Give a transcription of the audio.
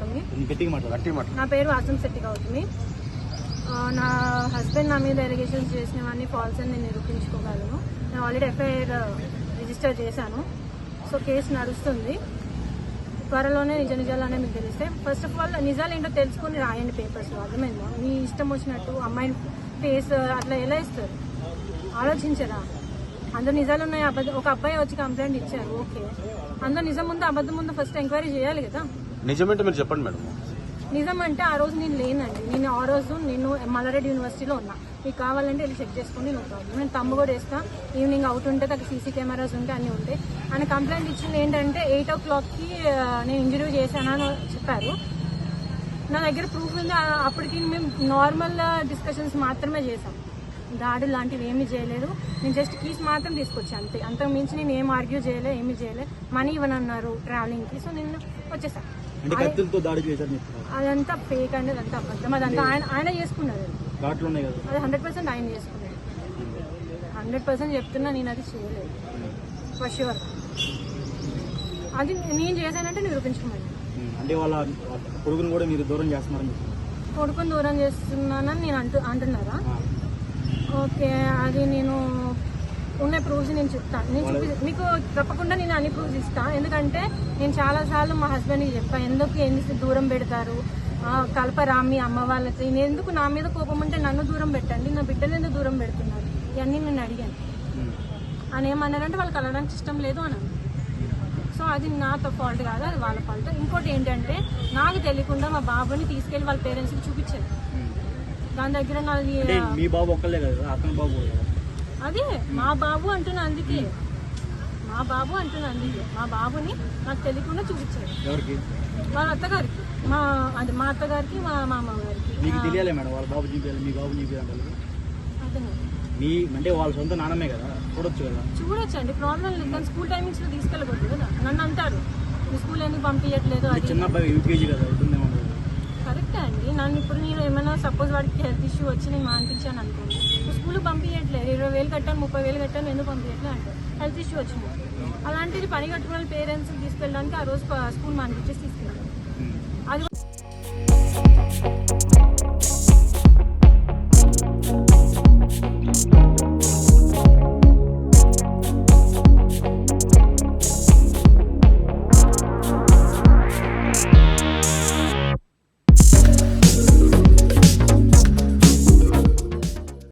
మాట్లాడు నా పేరు అసం శెట్టి ఆ, నా హస్బెండ్ నా మీద ఎలిగేషన్స్ చేసినవన్నీ ఫాల్స్ అని నేను నిరూపించుకోగలను. నేను ఆల్రెడీ ఎఫ్ఐఆర్ రిజిస్టర్ చేశాను. సో కేసు నడుస్తుంది. త్వరలోనే నిజ నిజాలు అనేవి మీకు తెలిస్తే ఫస్ట్ ఆఫ్ ఆల్ నిజాలు ఏంటో తెలుసుకొని రాయండి పేపర్స్లో అర్థమైందా? మీ ఇష్టం వచ్చినట్టు అమ్మాయిని ఫేస్ అట్లా ఎలా ఇస్తారు? ఆలోచించరా? అందరు నిజాలు ఉన్నాయి అబద్ధం ఒక అబ్బాయి వచ్చి కంప్లైంట్ ఇచ్చారు ఓకే. అందరు నిజం ముందు అబద్ధం ముందు ఫస్ట్ ఎంక్వైరీ చేయాలి కదా? నిజమేంటే మీరు చెప్పండి మేడం. నిజం అంటే ఆ రోజు నేను లేనండి. నేను ఆ రోజు నేను మల్లారెడ్డి యూనివర్సిటీలో ఉన్నా. మీకు కావాలంటే వెళ్ళి చెక్ చేసుకోండి నో ప్రాబ్లం. నేను తమ్ము కూడా వేస్తా. ఈవినింగ్ అవుట్ ఉంటే అక్కడ సీసీ కెమెరాస్ ఉంటే అన్నీ ఉంటాయి ఆయన కంప్లైంట్ ఇచ్చింది ఏంటంటే ఎయిట్ ఓ క్లాక్కి నేను ఇంటర్వ్యూ చేశానని చెప్పారు. నా దగ్గర ప్రూఫ్ ఉంది. అప్పటికి మేము నార్మల్ డిస్కషన్స్ మాత్రమే చేసాం దాడులు లాంటివి ఏమీ చేయలేదు. నేను జస్ట్ కీస్ మాత్రం తీసుకొచ్చాను అంతే. అంతకు మించి నేను ఏం ఆర్గ్యూ చేయలే ఏమీ చేయలే. మనీ ఇవ్వనన్నారు ట్రావెలింగ్కి సో నేను వచ్చేసాను దాడి అదంతా ఫేక్ అండి అదంతా అబద్ధం. అదంతా ఆయన ఆయన చేసుకున్నారు. అది హండ్రెడ్ పర్సెంట్ ఆయన చేసుకున్నాడు హండ్రెడ్ పర్సెంట్ చెప్తున్నా నేను అది చేయలేదు. ఫర్ షూర్ అది నేను చేశానంటే నిరూపించుకున్నాను అంటే వాళ్ళ కొడుకుని కూడా మీరు దూరం చేస్తున్నారని కొడుకుని దూరం చేస్తున్నానని నేను అంటూ అంటున్నారా? ఓకే అది నేను ఉన్న ప్రూఫ్స్ నేను చెప్తాను నేను చూపి మీకు తప్పకుండా నేను అన్ని ప్రూఫ్స్ ఇస్తాను ఎందుకంటే నేను చాలాసార్లు మా హస్బెండ్కి చెప్పాను ఎందుకు ఎన్ని దూరం పెడతారు? ఆ, కలపరా మీ అమ్మ వాళ్ళకి. నేను ఎందుకు నా మీద కోపం ఉంటే నన్ను దూరం పెట్టండి నా బిడ్డలు ఎందుకు దూరం పెడుతున్నారు? ఇవన్నీ నేను అడిగాను. అని ఏమన్నారంటే వాళ్ళు కలవడానికి ఇష్టం లేదు అని. సో అది నాతో ఫాల్ట్ కాదు అది వాళ్ళ ఫాల్ట్ ఇంకోటి ఏంటంటే నాకు తెలియకుండా మా బాబుని తీసుకెళ్ళి వాళ్ళ పేరెంట్స్కి చూపించారు. దాని దగ్గర నాది మీ బాబు ఒక్కలే కదా అతని బాబు అదే మా బాబు అంటున్నా అందుకే. మా బాబు అంటున్నా అందుకే. మా బాబుని నాకు తెలియకుండా చూపించారు. ఎవరికి? వాళ్ళ అత్తగారికి. మా అది మా అత్తగారికి మా మామ గారికి మీకు తెలియాలి మేడం వాళ్ళ బాబు చూపించాలి మీ బాబు చూపించాలి అతను మీ అంటే వాళ్ళ సొంత నాన్నమే కదా చూడొచ్చు కదా? చూడొచ్చండి ప్రాబ్లం లేదు. కానీ స్కూల్ టైమింగ్స్లో తీసుకెళ్ళకూడదు కదా? నన్ను అంటారు. మీ స్కూల్ ఎందుకు పంపించట్లేదు మీ చిన్న అబ్బాయి యూకేజీ కదా కరెక్టే అండి. నన్ను ఇప్పుడు నేను ఏమైనా సపోజ్ వాడికి హెల్త్ ఇష్యూ వచ్చి నేను మానిపించాను అనుకోండి స్కూల్ పంపించట్లేదు ఇరవై వేలు కట్టాను ముప్పై వేలు కట్టాను ఎందుకు పంపించట్లేదు అంటే హెల్త్ ఇష్యూ వచ్చింది. అలాంటిది పని కట్టుకున్న పేరెంట్స్ తీసుకెళ్ళడానికి ఆ రోజు స్కూల్ మానిపించేసి తీసుకెళ్ళాను అది